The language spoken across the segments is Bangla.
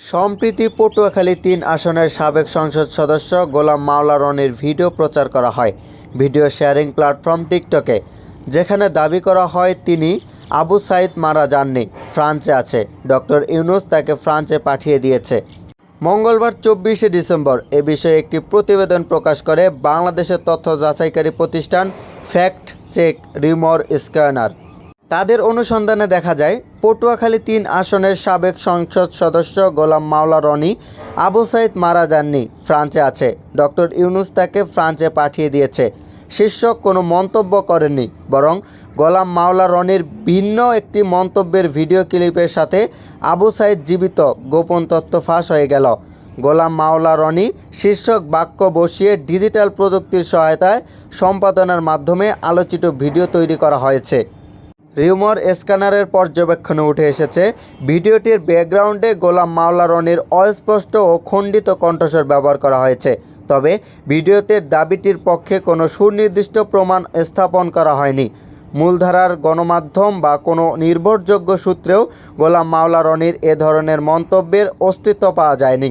সম্প্রীতি পটুয়াখালী তিন আসনের সাবেক সংসদ সদস্য গোলাম মাওলা রনির ভিডিও প্রচার করা হয়। ভিডিও শেয়ারিং প্ল্যাটফর্ম টিকটকে, যেখানে দাবি করা হয় তিনি আবু সাইদ মারা যাননি, ফ্রান্সে আছে। ডক্টর ইউনুস তাকে ফ্রান্সে পাঠিয়ে দিয়েছে। মঙ্গলবার চব্বিশে ডিসেম্বর এ বিষয়ে একটি প্রতিবেদন প্রকাশ করে বাংলাদেশের তথ্য যাচাইকারী প্রতিষ্ঠান ফ্যাক্ট চেক রিমর স্ক্যানার। তাদের অনুসন্ধানে দেখা যায় পটুয়াখালী তিন আসনের সাবেক সংসদ সদস্য গোলাম মাওলা রনি, আবু সাইদ মারা যাননি, ফ্রান্সে আছে। ডক্টর ইউনুস তাকে ফ্রান্সে পাঠিয়ে দিয়েছে। শীর্ষক কোনো মন্তব্য করেননি, বরং গোলাম মাওলা রনির ভিন্ন একটি মন্তব্যের ভিডিও ক্লিপের সাথে আবু সাইদ জীবিত, গোপন তথ্য ফাঁস হয়ে গেল। গোলাম মাওলা রনি শীর্ষক বাক্য বসিয়ে ডিজিটাল প্রযুক্তির সহায়তায় সম্পাদনার মাধ্যমে আলোচিত ভিডিও তৈরি করা হয়েছে। রিউমর স্ক্যানারের পর্যবেক্ষণে উঠে এসেছে, ভিডিওটির ব্যাকগ্রাউন্ডে গোলাম মাওলা রনির অস্পষ্ট ও খণ্ডিত কণ্ঠস্বর ব্যবহার করা হয়েছে। তবে ভিডিওতে দাবিটির পক্ষে কোনো সুনির্দিষ্ট প্রমাণ স্থাপন করা হয়নি। মূলধারার গণমাধ্যম বা কোনো নির্ভরযোগ্য সূত্রেও গোলাম মাওলা রনির এ ধরনের মন্তব্যের অস্তিত্ব পাওয়া যায়নি।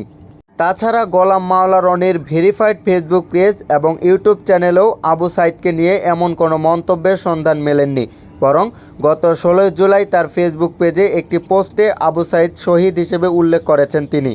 তাছাড়া গোলাম মাওলা রনির ভেরিফাইড ফেসবুক পেজ এবং ইউটিউব চ্যানেলেও আবু সাইদকে নিয়ে এমন কোনো মন্তব্যের সন্ধান মেলেননি। বরং গত ষোলোই জুলাই তার ফেসবুক পেজে একটি পোস্টে আবু সাইদ শহীদ হিসেবে উল্লেখ করেছেন তিনি।